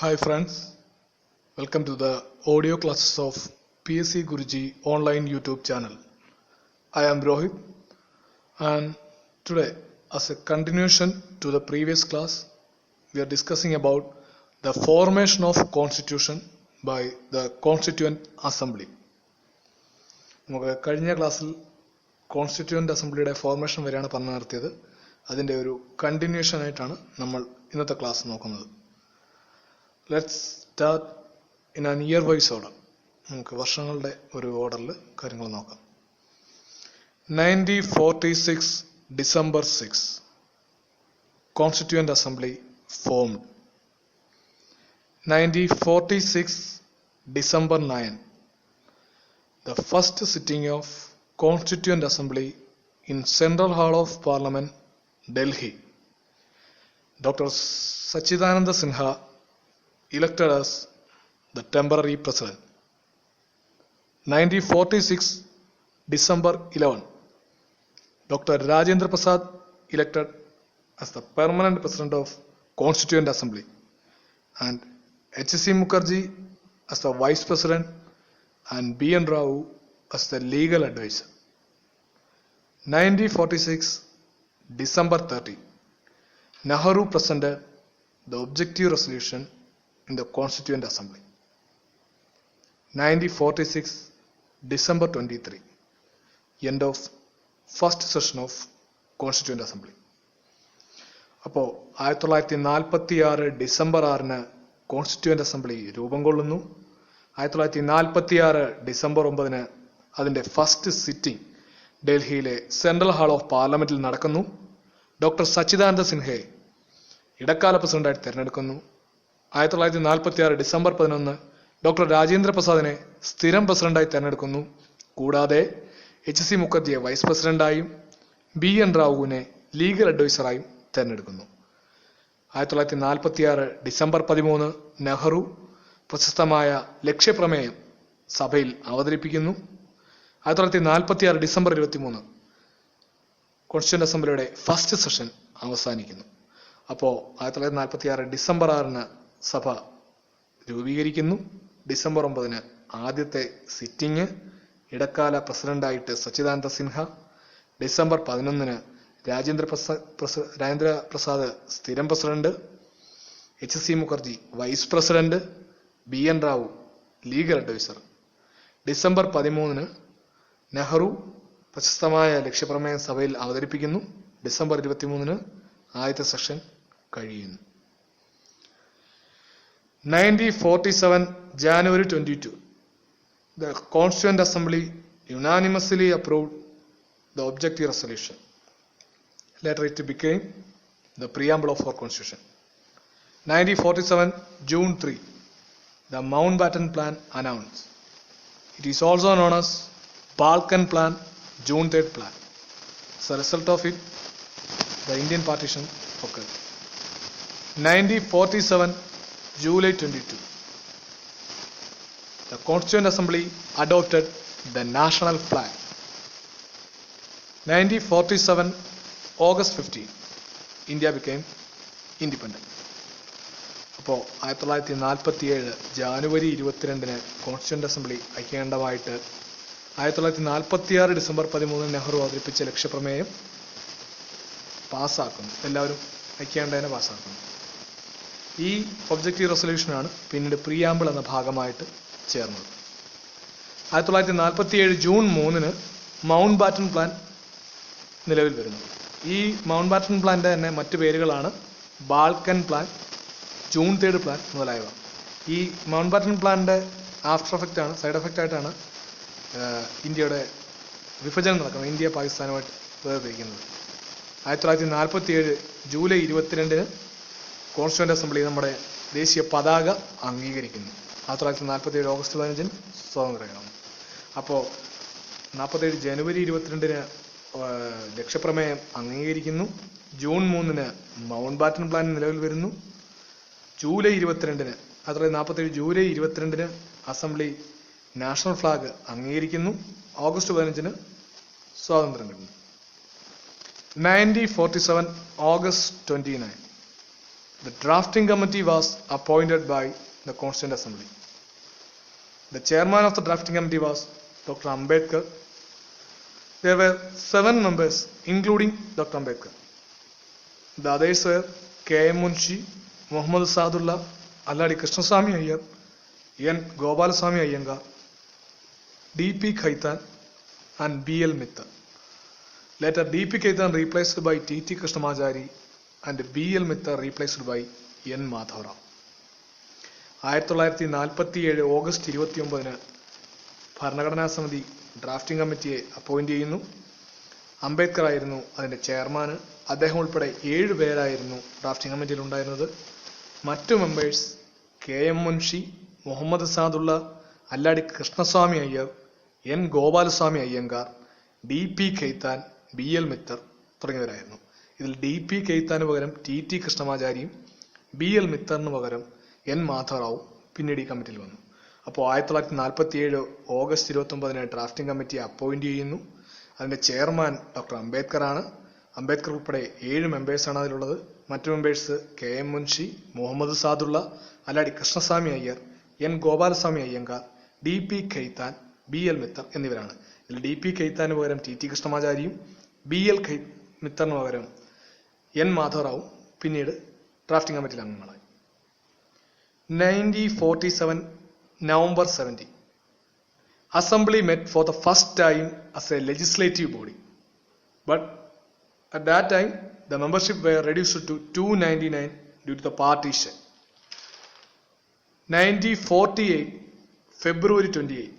Hi friends, welcome to the audio classes of PSC Guruji online YouTube channel. I am Rohit and today as a continuation to the previous class we are discussing about the formation of constitution by the constituent assembly. നമുക്ക് കഴിഞ്ഞ ക്ലാസ്സിൽ constituent അസംബ്ലിയുടെ formation വരെയാണ് പറഞ്ഞു നിർത്തിയത് അതിന്റെ ഒരു continuation ആയിട്ടാണ് നമ്മൾ ഇന്നത്തെ ക്ലാസ് നോക്കുന്നത് let's start in an year wise order നമുക്ക് വർഷങ്ങളുടെ ഒരു ഓർഡറിൽ കാര്യങ്ങൾ നോക്കാം. Nineteen forty six December six constituent assembly formed nineteen forty six December nine the first sitting of Constituent assembly in central hall of Parliament, Delhi doctor Sachidananda Sinha elected as the temporary president. 1946 December 11. Dr. Rajendra Prasad elected as the permanent president of Constituent Assembly and H.C. Mukherjee as the vice president and B.N. Rao as the legal advisor. 1946 December 30 Nehru presented the objective resolution in the Constituent Assembly. 1946 December 23 end of first session of Constituent Assembly. അപ്പോൾ ആയിരത്തി തൊള്ളായിരത്തി നാൽപ്പത്തി ആറ് December ആറിന് constituent assembly രൂപം കൊള്ളുന്നു ആയിരത്തി തൊള്ളായിരത്തി നാൽപ്പത്തി ആറ് ഡിസംബർ ഒമ്പതിന് അതിന്റെ ഫസ്റ്റ് സിറ്റിംഗ് ഡൽഹിയിലെ സെൻട്രൽ ഹാൾ ഓഫ് പാർലമെന്റിൽ നടക്കുന്നു ഡോക്ടർ സച്ചിദാനന്ദ സിൻഹയെ ഇടക്കാല പ്രസിഡന്റായി തെരഞ്ഞെടുക്കുന്നു ആയിരത്തി തൊള്ളായിരത്തി നാൽപ്പത്തി ആറ് ഡിസംബർ പതിനൊന്ന് ഡോക്ടർ രാജേന്ദ്ര പ്രസാദിനെ സ്ഥിരം പ്രസിഡന്റായി തെരഞ്ഞെടുക്കുന്നു. കൂടാതെ എച്ച് സി മുഖർജിയെ വൈസ് പ്രസിഡന്റായും ബി എൻ റാവുവിനെ ലീഗൽ അഡ്വൈസറായും തെരഞ്ഞെടുക്കുന്നു. ആയിരത്തി തൊള്ളായിരത്തി നാൽപ്പത്തി ആറ് ഡിസംബർ പതിമൂന്ന് നെഹ്റു പ്രശസ്തമായ ലക്ഷ്യപ്രമേയം സഭയിൽ അവതരിപ്പിക്കുന്നു. ആയിരത്തി തൊള്ളായിരത്തി നാൽപ്പത്തി ആറ് ഡിസംബർ ഇരുപത്തി മൂന്ന് കോൺസ്റ്റിറ്റ്യൂന്റ് അസംബ്ലിയുടെ ഫസ്റ്റ് സെഷൻ അവസാനിക്കുന്നു. അപ്പോൾ ആയിരത്തി തൊള്ളായിരത്തി നാൽപ്പത്തി ആറ് ഡിസംബർ ആറിന് സഭ രൂപീകരിക്കുന്നു. ഡിസംബർ ഒമ്പതിന് ആദ്യത്തെ സിറ്റിംഗ്. ഇടക്കാല പ്രസിഡന്റായിട്ട് സച്ചിദാനന്ദ സിൻഹ. ഡിസംബർ പതിനൊന്നിന് രാജേന്ദ്ര പ്രസാദ് രാജേന്ദ്ര പ്രസാദ് സ്ഥിരം president. H C Mukherjee vice president. B N Rao legal adviser. December പതിമൂന്നിന് നെഹ്റു പ്രശസ്തമായ ലക്ഷ്യപ്രമേയം സഭയിൽ അവതരിപ്പിക്കുന്നു. ഡിസംബർ ഇരുപത്തിമൂന്നിന് ആദ്യത്തെ സെഷൻ കഴിയുന്നു. 1947 January 22 the Constituent Assembly unanimously approved the objective resolution. Later it became the preamble of our constitution. 1947 June 3 the Mountbatten Plan announced. It is also known as Balkan Plan, June 3rd Plan. As a result of it, the Indian partition occurred. 1947 July 22 the Constituent Assembly adopted the national flag. 1947 August 15 India became independent. അപ്പോൾ ആയിരത്തി തൊള്ളായിരത്തി നാൽപ്പത്തി ഏഴ് ജാനുവരി ഇരുപത്തിരണ്ടിന് constituent assembly ഐക്യകണ്ഠമായിട്ട് ആയിരത്തി തൊള്ളായിരത്തി നാൽപ്പത്തി ആറ് ഡിസംബർ പതിമൂന്നിന് നെഹ്റു അവതരിപ്പിച്ച ലക്ഷ്യപ്രമേയം പാസ്സാക്കുന്നു എല്ലാവരും ഐക്യകണ്ഠേന പാസ്സാക്കുന്നു ഈ ഒബ്ജക്റ്റീവ് റെസൊല്യൂഷനാണ് പിന്നീട് പ്രിയാമ്പിൾ എന്ന ഭാഗമായിട്ട് ചേർന്നത്. ആയിരത്തി തൊള്ളായിരത്തി നാൽപ്പത്തി ഏഴ് ജൂൺ മൂന്നിന് മൗണ്ട് ബാറ്റൺ പ്ലാൻ നിലവിൽ വരുന്നു. ഈ മൗണ്ട് ബാറ്റൺ പ്ലാന്റെ തന്നെ മറ്റു പേരുകളാണ് Balkan plan June third plan മുതലായവ. ഈ മൗണ്ട് ബാറ്റൺ പ്ലാനിന്റെ ആഫ്റ്റർ എഫക്റ്റ് ആണ് സൈഡ് എഫക്റ്റ് ആയിട്ടാണ് ഇന്ത്യയുടെ വിഭജനം നടക്കുന്നത് ഇന്ത്യ പാകിസ്ഥാനുമായിട്ട് വേർതിരിക്കുന്നത്. ആയിരത്തി തൊള്ളായിരത്തി നാൽപ്പത്തി ഏഴ് ജൂലൈ ഇരുപത്തിരണ്ടിന് കോൺസ്റ്റിറ്റ്യൂന്റ് അസംബ്ലി നമ്മുടെ ദേശീയ പതാക അംഗീകരിക്കുന്നു. ആയിരത്തി തൊള്ളായിരത്തി നാൽപ്പത്തി ഏഴ് ഓഗസ്റ്റ് പതിനഞ്ചിന് സ്വാതന്ത്ര്യമാണ് അപ്പോൾ നാൽപ്പത്തേഴ് ജനുവരി ഇരുപത്തിരണ്ടിന് ലക്ഷ്യപ്രമേയം അംഗീകരിക്കുന്നു. ജൂൺ മൂന്നിന് മൗണ്ട് ബാറ്റൺ പ്ലാൻ നിലവിൽ വരുന്നു. ജൂലൈ ഇരുപത്തിരണ്ടിന് അതുപോലെ നാൽപ്പത്തേഴ് ജൂലൈ ഇരുപത്തിരണ്ടിന് അസംബ്ലി നാഷണൽ ഫ്ലാഗ് അംഗീകരിക്കുന്നു. ഓഗസ്റ്റ് പതിനഞ്ചിന് സ്വാതന്ത്ര്യം കിട്ടുന്നു. Nineteen forty seven August twenty nine. The drafting committee was appointed by the Constituent Assembly. The chairman of the drafting committee was Dr. Ambedkar. There were seven members, including Dr. Ambedkar. The others were K. M. Munshi, Muhammad Sadullah, Alladi Krishnaswamy Iyer, N. Gopalaswamy Iyengar, D. P. Khaitan, and B. L. Mittal. Later, D. P. Khaitan replaced by T. T. Krishnamachari and B L Mitta replaced by N Madhavram ആയിരത്തി തൊള്ളായിരത്തി നാൽപ്പത്തി ഏഴ് August ഇരുപത്തി ഒമ്പതിന് ഭരണഘടനാ സമിതി drafting കമ്മിറ്റിയെ appoint ചെയ്യുന്നു. അംബേദ്കർ ആയിരുന്നു അതിന്റെ ചെയർമാൻ അദ്ദേഹം ഉൾപ്പെടെ ഏഴ് പേരായിരുന്നു ഡ്രാഫ്റ്റിംഗ് കമ്മിറ്റിയിൽ ഉണ്ടായിരുന്നത്. മറ്റു members K M Munshi Muhammad Saadulla Alladi Krishnaswamy Iyer N Gopalaswamy Ayyangar D P Khaitan B L Mitter തുടങ്ങിയവരായിരുന്നു. ഇതിൽ ഡി പി കെയ്ത്താന് പകരം ടി ടി കൃഷ്ണമാചാരിയും ബി എൽ മിത്തറിന് പകരം എൻ മാധവറാവും പിന്നീട് ഈ കമ്മിറ്റിയിൽ വന്നു. അപ്പോൾ ആയിരത്തി തൊള്ളായിരത്തി നാൽപ്പത്തി ഏഴ് ഓഗസ്റ്റ് ഇരുപത്തി ഒമ്പതിന് ഡ്രാഫ്റ്റിംഗ് കമ്മിറ്റി അപ്പോയിന്റ് ചെയ്യുന്നു. അതിന്റെ ചെയർമാൻ ഡോക്ടർ അംബേദ്കർ ആണ് അംബേദ്കർ ഉൾപ്പെടെ ഏഴ് മെമ്പേഴ്സാണ് അതിലുള്ളത്. മറ്റു members K M Munshi Muhammad Saadulla Alladi Krishnaswamy Iyer N Gopalaswamy Ayyangar D P Khaitan B L Mitter എന്നിവരാണ്. ഇതിൽ ഡി പി ഖെയ്ത്താന് പകരം ടി ടി കൃഷ്ണമാചാരിയും ബി എൽ ഖൈ മിത്തറിന് പകരം എൻ മാധവറാവു. പിന്നീട് ഡ്രാഫ്റ്റിംഗ് കമ്മിറ്റിൽ അംഗങ്ങളായി. Nineteen forty seven November seventy assembly met for the first time as a legislative body but at that time the membership were reduced to two ninety nine due to the partition nineteen forty eight February twenty eight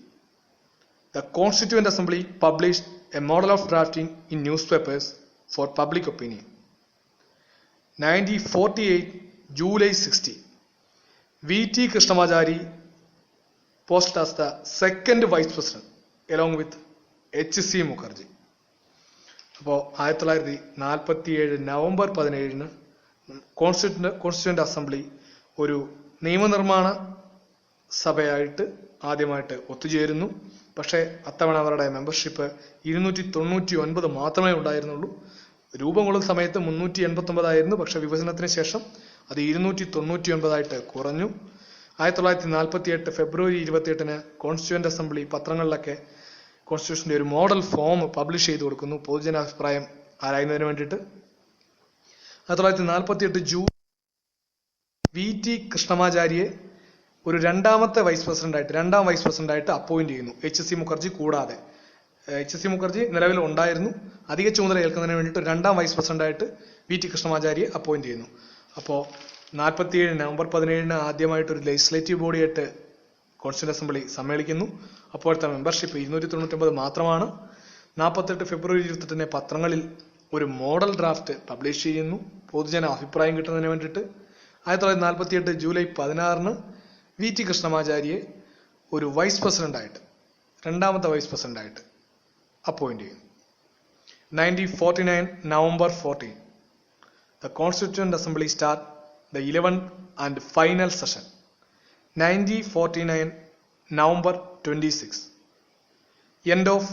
the constituent assembly publish a model of drafting in newspapers for public opinion for forty eight 1948, July 60, V.T. Krishnamachari posted as the second vice president along with H C Mukherjee. അപ്പോൾ ആയിരത്തി തൊള്ളായിരത്തി നാൽപ്പത്തി ഏഴ് November പതിനേഴിന് constituent constituent assembly ഒരു നിയമനിർമ്മാണ സഭയായിട്ട് ആദ്യമായിട്ട് ഒത്തുചേരുന്നു. പക്ഷേ അത്തവണ അവരുടെ മെമ്പർഷിപ്പ് ഇരുന്നൂറ്റി തൊണ്ണൂറ്റി ഒൻപത് മാത്രമേ ഉണ്ടായിരുന്നുള്ളൂ. രൂപം കൊള്ളുന്ന സമയത്ത് മുന്നൂറ്റി എൺപത്തി ഒമ്പതായിരുന്നു പക്ഷെ വിഭജനത്തിന് ശേഷം അത് ഇരുന്നൂറ്റി തൊണ്ണൂറ്റി ഒൻപതായിട്ട് കുറഞ്ഞു. ആയിരത്തി തൊള്ളായിരത്തി നാൽപ്പത്തി എട്ട് ഫെബ്രുവരി ഇരുപത്തിയെട്ടിന് കോൺസ്റ്റിറ്റ്യൂന്റ് അസംബ്ലി പത്രങ്ങളിലൊക്കെ കോൺസ്റ്റിറ്റ്യൂഷന്റെ ഒരു മോഡൽ ഫോം പബ്ലിഷ് ചെയ്ത് കൊടുക്കുന്നു. പൊതുജനാഭിപ്രായം ആരായുന്നതിന് വേണ്ടിയിട്ട്. ആയിരത്തി തൊള്ളായിരത്തി നാൽപ്പത്തി എട്ട് ജൂൺ വി ടി കൃഷ്ണമാചാരിയെ ഒരു രണ്ടാമത്തെ വൈസ് പ്രസിഡന്റായിട്ട് രണ്ടാം വൈസ് പ്രസിഡന്റായിട്ട് അപ്പോയിന്റ് ചെയ്യുന്നു. എച്ച് സി മുഖർജി കൂടാതെ. എച്ച് എസ് സി മുഖർജി നിലവിൽ ഉണ്ടായിരുന്നു. അധിക ചുമതല ഏൽക്കുന്നതിന് വേണ്ടിയിട്ട് രണ്ടാം വൈസ് പ്രസിഡന്റായിട്ട് വി ടി കൃഷ്ണമാചാരിയെ അപ്പോയിന്റ് ചെയ്യുന്നു. അപ്പോൾ നാൽപ്പത്തിയേഴ് നവംബർ പതിനേഴിന് ആദ്യമായിട്ട് ഒരു ലെജിസ്ലേറ്റീവ് ബോഡിയായിട്ട് കോൺസ്റ്റിറ്റ്യൂൺ അസംബ്ലി സമ്മേളിക്കുന്നു. അപ്പോഴത്തെ മെമ്പർഷിപ്പ് ഇരുന്നൂറ്റി തൊണ്ണൂറ്റൊമ്പത് മാത്രമാണ്. നാൽപ്പത്തെട്ട് ഫെബ്രുവരി ഇരുപത്തെട്ടിന് പത്രങ്ങളിൽ ഒരു മോഡൽ ഡ്രാഫ്റ്റ് പബ്ലിഷ് ചെയ്യുന്നു. പൊതുജന അഭിപ്രായം കിട്ടുന്നതിന് വേണ്ടിയിട്ട്. ആയിരത്തി തൊള്ളായിരത്തി നാൽപ്പത്തി എട്ട് ജൂലൈ പതിനാറിന് വി ടി കൃഷ്ണമാചാരിയെ ഒരു വൈസ് പ്രസിഡന്റായിട്ട് രണ്ടാമത്തെ വൈസ് പ്രസിഡന്റായിട്ട് appointee. 1949 November 14. The Constituent Assembly start the 11th and final session. 1949 November 26. End of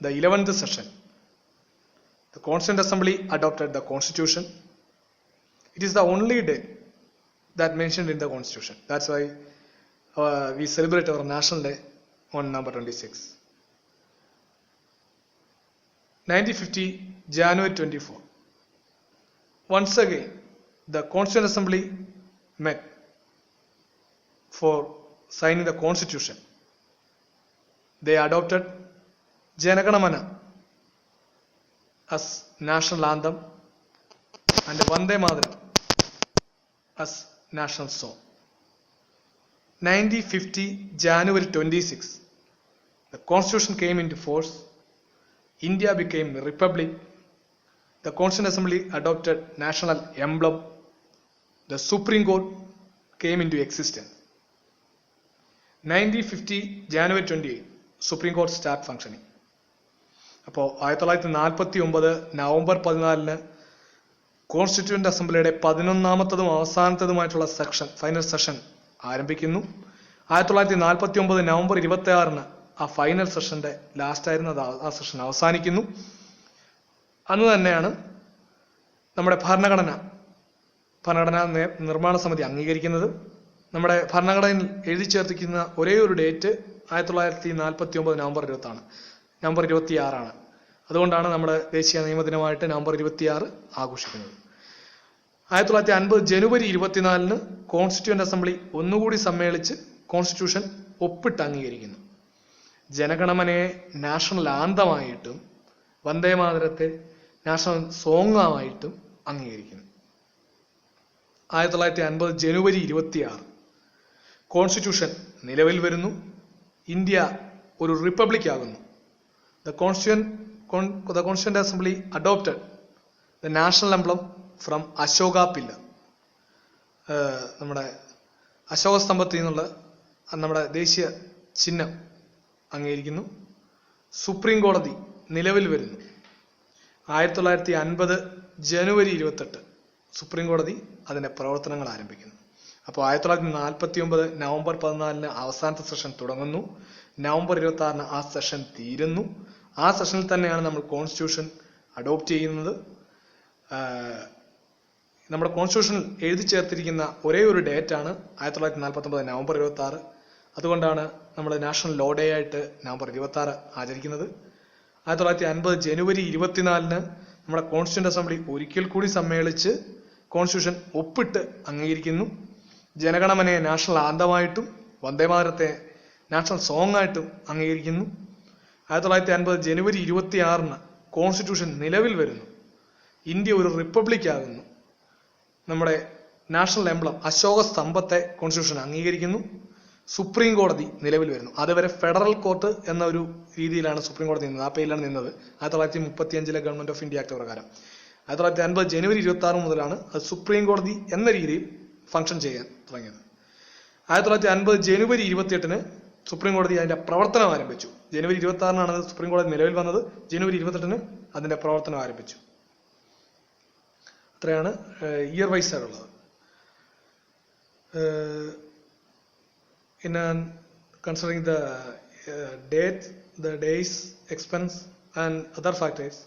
the 11th session. The Constituent Assembly adopted the Constitution. It is the only day that mentioned in the Constitution. That's why uh, we celebrate our National Day on number 26. 1950 January 24. Once again, the Constituent Assembly met for signing the Constitution. They adopted Janaganamana as national anthem and Vande Mataram as national song. 1950 January 26, the Constitution came into force. India became a republic the Constituent Assembly adopted national emblem. The Supreme Court came into existence. 1950 January 28, Supreme Court start functioning. അപ്പോൾ ആയിരത്തി തൊള്ളായിരത്തി നാൽപ്പത്തി ഒമ്പത് നവംബർ പതിനാലിന് constituent അസംബ്ലിയുടെ പതിനൊന്നാമത്തതും അവസാനത്തതുമായിട്ടുള്ള സെക്ഷൻ ഫൈനൽ സെഷൻ ആരംഭിക്കുന്നു ആയിരത്തി തൊള്ളായിരത്തി നാൽപ്പത്തി ഒമ്പത് നവംബർ ഇരുപത്തി ആറിന് ആ ഫൈനൽ സെഷന്റെ ലാസ്റ്റ് ആയിരുന്നു. അത് ആ സെഷൻ അവസാനിക്കുന്നു. അന്ന് തന്നെയാണ് നമ്മുടെ ഭരണഘടന ഭരണഘടനാ നിർമ്മാണ സമിതി അംഗീകരിക്കുന്നത്. നമ്മുടെ ഭരണഘടനയിൽ എഴുതി ചേർത്തിക്കുന്ന ഒരേ ഒരു ഡേറ്റ് ആയിരത്തി തൊള്ളായിരത്തി നാൽപ്പത്തി ഒമ്പത് നവംബർ ഇരുപത്താണ്. നവംബർ ഇരുപത്തി ആറാണ് അതുകൊണ്ടാണ് നമ്മുടെ ദേശീയ നിയമദിനമായിട്ട് നവംബർ ഇരുപത്തിയാറ് ആഘോഷിക്കുന്നത്. ആയിരത്തി തൊള്ളായിരത്തി അൻപത് ജനുവരി ഇരുപത്തിനാലിന് കോൺസ്റ്റിറ്റ്യൂന്റ് അസംബ്ലി ഒന്നുകൂടി സമ്മേളിച്ച് കോൺസ്റ്റിറ്റ്യൂഷൻ ഒപ്പിട്ട് അംഗീകരിക്കുന്നു. ജനഗണമനയെ നാഷണൽ ആന്തമായിട്ടും വന്ദേ മാതരത്തെ നാഷണൽ സോങ്ങായിട്ടും അംഗീകരിക്കുന്നു. ആയിരത്തി തൊള്ളായിരത്തി അൻപത് ജനുവരി ഇരുപത്തിയാറ് കോൺസ്റ്റിറ്റ്യൂഷൻ നിലവിൽ വരുന്നു. ഇന്ത്യ ഒരു റിപ്പബ്ലിക് ആകുന്നു. The constituent the constituent assembly adopted the national emblem from Ashoka pillar നമ്മുടെ അശോക സ്തംഭത്തിൽ നിന്നുള്ള നമ്മുടെ ദേശീയ ചിഹ്നം അംഗീകരിക്കുന്നു. സുപ്രീം കോടതി നിലവിൽ വരുന്നു. ആയിരത്തി തൊള്ളായിരത്തി അൻപത് ജനുവരി ഇരുപത്തെട്ട് സുപ്രീം കോടതി അതിന്റെ പ്രവർത്തനങ്ങൾ ആരംഭിക്കുന്നു. അപ്പോൾ ആയിരത്തി തൊള്ളായിരത്തി നാൽപ്പത്തി ഒമ്പത് നവംബർ പതിനാലിന് അവസാനത്തെ സെഷൻ തുടങ്ങുന്നു. നവംബർ ഇരുപത്തി ആറിന് ആ സെഷൻ തീരുന്നു. ആ സെഷനിൽ തന്നെയാണ് നമ്മൾ കോൺസ്റ്റിറ്റ്യൂഷൻ അഡോപ്റ്റ് ചെയ്യുന്നത്. നമ്മുടെ കോൺസ്റ്റിറ്റ്യൂഷനിൽ എഴുതി ചേർത്തിരിക്കുന്ന ഒരേ ഒരു ഡേറ്റാണ് ആയിരത്തി തൊള്ളായിരത്തി നാൽപ്പത്തി ഒമ്പത് നവംബർ ഇരുപത്തി ആറ് അതുകൊണ്ടാണ് നമ്മൾ നാഷണൽ ലോ ഡേ ആയിട്ട് നവംബർ ഇരുപത്തി ആറ് ആചരിക്കുന്നത്. ആയിരത്തി തൊള്ളായിരത്തി അൻപത് ജനുവരി ഇരുപത്തിനാലിന് നമ്മുടെ കോൺസ്റ്റിറ്റ്യൂന്റ് അസംബ്ലി ഒരിക്കൽ കൂടി സമ്മേളിച്ച് കോൺസ്റ്റിറ്റ്യൂഷൻ ഒപ്പിട്ട് അംഗീകരിക്കുന്നു. ജനഗണമനയെ നാഷണൽ ആന്തമായിട്ടും വന്ദേമാതരത്തെ നാഷണൽ സോങ് ആയിട്ടും അംഗീകരിക്കുന്നു. ആയിരത്തി തൊള്ളായിരത്തി അൻപത് ജനുവരി ഇരുപത്തി ആറിന് കോൺസ്റ്റിറ്റ്യൂഷൻ നിലവിൽ വരുന്നു. ഇന്ത്യ ഒരു റിപ്പബ്ലിക് ആകുന്നു. നമ്മുടെ നാഷണൽ എംബ്ലം അശോക സ്തംഭത്തെ കോൺസ്റ്റിറ്റ്യൂഷൻ അംഗീകരിക്കുന്നു. സുപ്രീം കോടതി നിലവിൽ വരുന്നു. അതുവരെ ഫെഡറൽ കോർട്ട് എന്ന ഒരു രീതിയിലാണ് സുപ്രീം കോടതി നിന്നത്. ആ പേരിലാണ് നിന്നത്. ആയിരത്തി തൊള്ളായിരത്തി മുപ്പത്തി അഞ്ചിലെ ഗവൺമെന്റ് ഓഫ് ഇന്ത്യ ആക്ട് പ്രകാരം. ആയിരത്തി തൊള്ളായിരത്തി അൻപത് ജനുവരി ഇരുപത്തി ആറ് മുതലാണ് അത് സുപ്രീം കോടതി എന്ന രീതിയിൽ ഫംഗ്ഷൻ ചെയ്യാൻ തുടങ്ങിയത്. ആയിരത്തി തൊള്ളായിരത്തി അൻപത് ജനുവരി ഇരുപത്തിയെട്ടിന് സുപ്രീം കോടതി അതിന്റെ പ്രവർത്തനം ആരംഭിച്ചു. ജനുവരി ഇരുപത്തി ആറിനാണ് സുപ്രീം കോടതി നിലവിൽ വന്നത്. ജനുവരി ഇരുപത്തെട്ടിന് അതിന്റെ പ്രവർത്തനം ആരംഭിച്ചു. അത്രയാണ് ഇയർ വൈസ് ആയിട്ടുള്ളത്. In an, considering the uh, date, the days, expense, and other factors,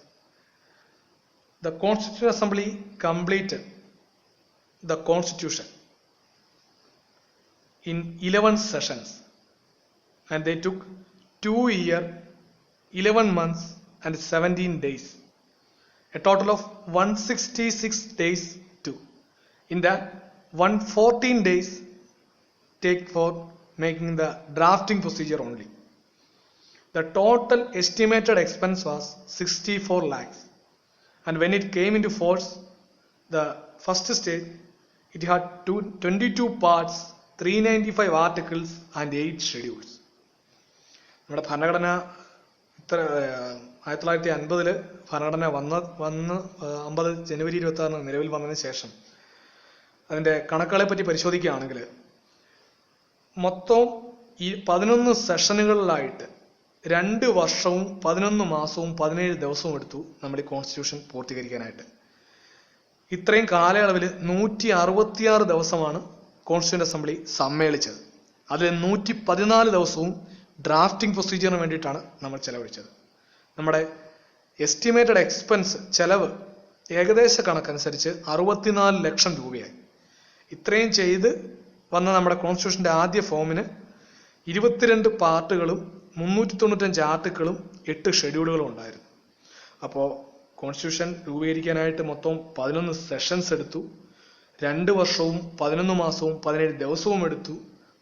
the Constituent Assembly completed the Constitution in 11 sessions, and they took two year, 11 months, and 17 days, a total of 166 days too. In that, 114 days take for making the drafting procedure only. The total estimated expense was 64 lakhs. And when it came into force, the first stage, it had two, 22 parts, 395 articles, and 8 schedules. നമ്മുടെ ഭരണഘടന ഇത്ര ആയിരത്തി തൊള്ളായിരത്തി അൻപതിൽ ഭരണഘടന വന്ന വന്ന് അമ്പത് ജനുവരി ഇരുപത്തി ആറിന് നിലവിൽ വന്നതിന് ശേഷം അതിന്റെ കണക്കുകളെ പറ്റി പരിശോധിക്കുകയാണെങ്കിൽ മൊത്തം ഈ പതിനൊന്ന് സെഷനുകളിലായിട്ട് രണ്ട് വർഷവും പതിനൊന്ന് മാസവും പതിനേഴ് ദിവസവും എടുത്തു നമ്മുടെ കോൺസ്റ്റിറ്റ്യൂഷൻ പൂർത്തീകരിക്കാനായിട്ട്. ഇത്രയും കാലയളവിൽ നൂറ്റി അറുപത്തിയാറ് ദിവസമാണ് കോൺസ്റ്റിറ്റ്യൂന്റ് അസംബ്ലി സമ്മേളിച്ചത്. അതിൽ നൂറ്റി പതിനാല് ദിവസവും ഡ്രാഫ്റ്റിംഗ് പ്രൊസീജിയറിന് വേണ്ടിയിട്ടാണ് നമ്മൾ ചെലവഴിച്ചത്. നമ്മുടെ എസ്റ്റിമേറ്റഡ് എക്സ്പെൻസ് ചെലവ് ഏകദേശ കണക്കനുസരിച്ച് അറുപത്തിനാല് ലക്ഷം രൂപയായി. ഇത്രയും ചെയ്ത് വന്ന നമ്മുടെ കോൺസ്റ്റിറ്റ്യൂഷന്റെ ആദ്യ ഫോമിന് ഇരുപത്തിരണ്ട് പാർട്ടുകളും മുന്നൂറ്റി തൊണ്ണൂറ്റഞ്ച് ആർട്ടിക്കിളും എട്ട് ഷെഡ്യൂളുകളും ഉണ്ടായിരുന്നു. അപ്പോൾ കോൺസ്റ്റിറ്റ്യൂഷൻ രൂപീകരിക്കാനായിട്ട് മൊത്തം പതിനൊന്ന് സെഷൻസ് എടുത്തു. രണ്ട് വർഷവും പതിനൊന്ന് മാസവും പതിനേഴ് ദിവസവും എടുത്തു.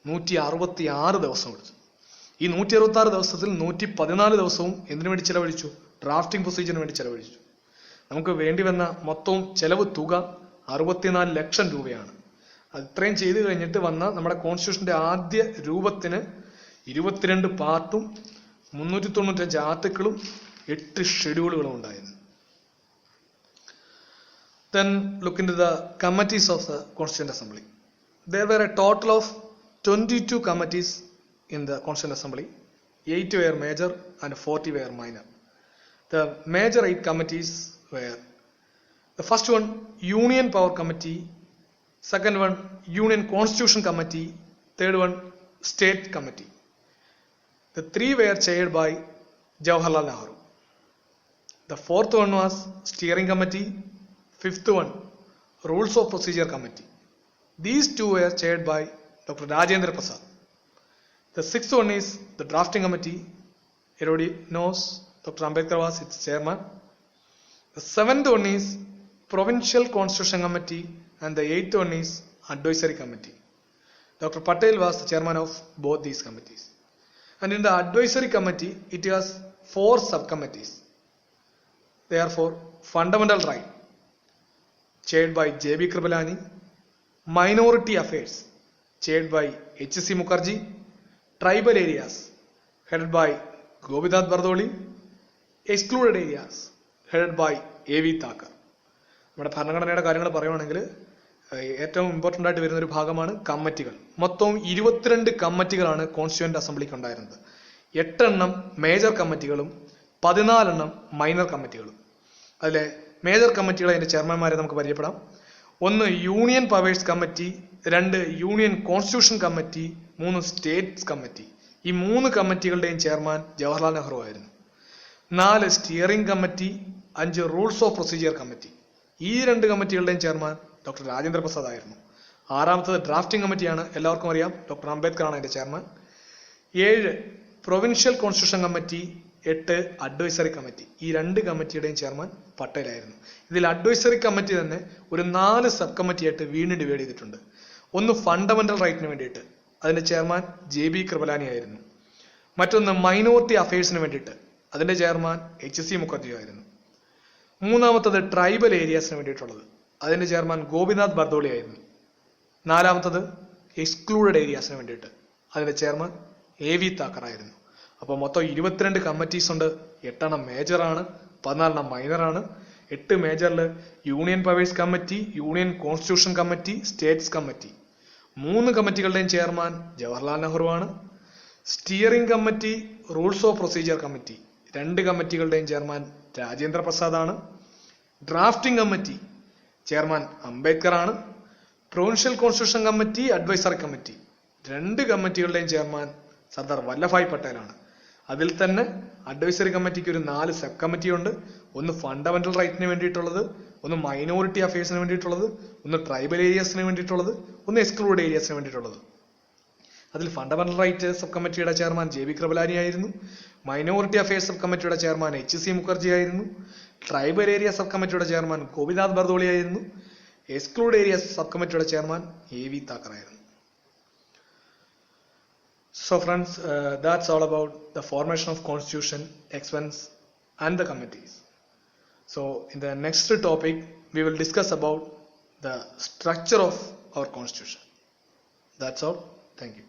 നൂറ്റി അറുപത്തി ആറ് ദിവസം എടുത്തു. ഈ നൂറ്റി അറുപത്തി ആറ് ദിവസത്തിൽ നൂറ്റി പതിനാല് ദിവസവും എന്തിനു വേണ്ടി ചെലവഴിച്ചു? ഡ്രാഫ്റ്റിംഗ് പ്രൊസീജിയറിന് വേണ്ടി ചെലവഴിച്ചു. നമുക്ക് വേണ്ടി വന്ന മൊത്തവും ചെലവ് തുക അറുപത്തിനാല് ലക്ഷം രൂപയാണ്. അത് ഇത്രയും ചെയ്തു കഴിഞ്ഞിട്ട് വന്ന നമ്മുടെ കോൺസ്റ്റിറ്റ്യൂഷന്റെ ആദ്യ രൂപത്തിന് ഇരുപത്തിരണ്ട് പാർട്ടും മുന്നൂറ്റി തൊണ്ണൂറ്റഞ്ച് ആർട്ടിക്കിളും എട്ട് ഷെഡ്യൂളുകളും ഉണ്ടായിരുന്നു Then look into the committees of the Constituent Assembly. There were a total of 22 committees in the Constituent Assembly. Eight were major and 40 were minor. The major eight committees were the first one, Union Power Committee, second one, Union Constitution Committee, third one, State Committee. The three were chaired by Jawaharlal Nehru. The fourth one was Steering Committee, fifth one, Rules of Procedure Committee. These two were chaired by Dr. Rajendra Prasad. The sixth one is the Drafting Committee. Everybody knows Dr. Ambedkar was its chairman. The seventh one is Provincial Constitution Committee and the eighth one is Advisory Committee. Dr. Patel was the chairman of both these committees. And in the Advisory Committee, it has four subcommittees. For Fundamental Right, chaired by J.B. Kripalani, Minority Affairs, chaired by H.C. Mukherjee, Tribal Areas, headed by Govidath Bardoli, Excluded Areas, headed by A.V. Thakur. നമ്മുടെ ഭരണഘടനയുടെ കാര്യങ്ങൾ പറയുവാണെങ്കിൽ ഏഹ്, ഏറ്റവും important ആയിട്ട് വരുന്ന ഒരു ഭാഗമാണ് കമ്മിറ്റികൾ. മൊത്തം ഇരുപത്തിരണ്ട് കമ്മിറ്റികളാണ് കോൺസ്റ്റിറ്റ്യൂന്റ് അസംബ്ലിക്ക് ഉണ്ടായിരുന്നത്. എട്ടെണ്ണം മേജർ കമ്മിറ്റികളും പതിനാലെണ്ണം മൈനർ കമ്മിറ്റികളും. അതിലെ മേജർ കമ്മിറ്റികളെ അതിന്റെ ചെയർമാൻമാരെ നമുക്ക് പരിചയപ്പെടാം. ഒന്ന് യൂണിയൻ പവേഴ്സ് കമ്മിറ്റി രണ്ട് യൂണിയൻ കോൺസ്റ്റിറ്റ്യൂഷൻ കമ്മിറ്റി മൂന്ന് സ്റ്റേറ്റ്സ് കമ്മിറ്റി ഈ മൂന്ന് കമ്മിറ്റികളുടെയും ചെയർമാൻ ജവഹർലാൽ നെഹ്റു ആയിരുന്നു. നാല് സ്റ്റിയറിംഗ് കമ്മിറ്റി അഞ്ച് റൂൾസ് ഓഫ് പ്രൊസീജിയർ കമ്മിറ്റി ഈ രണ്ട് കമ്മിറ്റികളുടെയും ചെയർമാൻ ഡോക്ടർ രാജേന്ദ്ര പ്രസാദ് ആയിരുന്നു. ആറാമത്തത് ഡ്രാഫ്റ്റിംഗ് കമ്മിറ്റിയാണ്. എല്ലാവർക്കും അറിയാം. ഡോക്ടർ അംബേദ്കർ ആണ് അതിന്റെ ചെയർമാൻ. ഏഴ് പ്രൊവിൻഷ്യൽ കോൺസ്റ്റിറ്റ്യൂഷൻ കമ്മിറ്റി. എട്ട് അഡ്വൈസറി കമ്മിറ്റി. ഈ രണ്ട് കമ്മിറ്റിയുടെയും ചെയർമാൻ പട്ടേലായിരുന്നു. ഇതിൽ അഡ്വൈസറി കമ്മിറ്റി തന്നെ ഒരു നാല് സബ് കമ്മിറ്റിയായിട്ട് വീണ്ടും ഡിവൈഡ് ചെയ്തിട്ടുണ്ട്. ഒന്ന് ഫണ്ടമെന്റൽ റൈറ്റിന് വേണ്ടിയിട്ട്. അതിന്റെ ചെയർമാൻ ജെ ബി കൃപലാനി ആയിരുന്നു. മറ്റൊന്ന് മൈനോറിറ്റി അഫയേഴ്സിന് വേണ്ടിയിട്ട്. അതിന്റെ ചെയർമാൻ എച്ച് സി മുഖർജി ആയിരുന്നു. മൂന്നാമത്തത് ട്രൈബൽ ഏരിയാസിന് വേണ്ടിയിട്ടുള്ളത്. അതിന്റെ ചെയർമാൻ ഗോപിനാഥ് ബർദോളി ആയിരുന്നു നാലാമത്തത് എക്സ്ക്ലൂഡഡ് ഏരിയാസിന് വേണ്ടിയിട്ട് അതിന്റെ ചെയർമാൻ എ വി താക്കർ ആയിരുന്നു. അപ്പോൾ മൊത്തം ഇരുപത്തിരണ്ട് കമ്മിറ്റീസ് ഉണ്ട്. എട്ടെണ്ണം മേജറാണ് പതിനാലെണ്ണം മൈനറാണ് എട്ട് മേജറിൽ union powers committee union constitution committee states committee. മൂന്ന് കമ്മിറ്റികളുടെയും ചെയർമാൻ ജവഹർലാൽ നെഹ്റു ആണ്. Steering committee rules of procedure committee. രണ്ട് കമ്മിറ്റികളുടെയും ചെയർമാൻ രാജേന്ദ്ര പ്രസാദാണ് ഡ്രാഫ്റ്റിംഗ് കമ്മിറ്റി ചെയർമാൻ അംബേദ്കർ ആണ് provincial constitution committee advisory committee. രണ്ട് കമ്മിറ്റികളുടെയും ചെയർമാൻ സർദാർ വല്ലഭായ് പട്ടേലാണ്. അതിൽ തന്നെ അഡ്വൈസറി കമ്മിറ്റിക്ക് ഒരു നാല് സബ് കമ്മിറ്റി ഉണ്ട് ഒന്ന് ഫണ്ടമെന്റൽ റൈറ്റിന് വേണ്ടിയിട്ടുള്ളത് ഒന്ന് മൈനോറിറ്റി അഫയേഴ്സിന് വേണ്ടിയിട്ടുള്ളത് ഒന്ന് ട്രൈബൽ ഏരിയാസിന് വേണ്ടിയിട്ടുള്ളത് ഒന്ന് എക്സ്ക്ലൂഡ് ഏരിയാസിന് വേണ്ടിയിട്ടുള്ളത്. അതിൽ ഫണ്ടമെന്റൽ റൈറ്റ് സബ് കമ്മിറ്റിയുടെ ചെയർമാൻ ജെ വി കൃപലാനി ആയിരുന്നു. മൈനോറിറ്റി അഫയേഴ്സ് സബ് കമ്മിറ്റിയുടെ ചെയർമാൻ എച്ച് സി മുഖർജി ആയിരുന്നു. ട്രൈബൽ ഏരിയ സബ് കമ്മിറ്റിയുടെ ചെയർമാൻ ഗോപിനാഥ് ബർദോളിയായിരുന്നു. എക്സ്ക്ലൂഡ് ഏരിയ സബ് കമ്മിറ്റിയുടെ chairman A V താക്കറായിരുന്നു so friends that's all about the formation of constitution expense and the committees so in the next topic we will discuss about the structure of our constitution that's all thank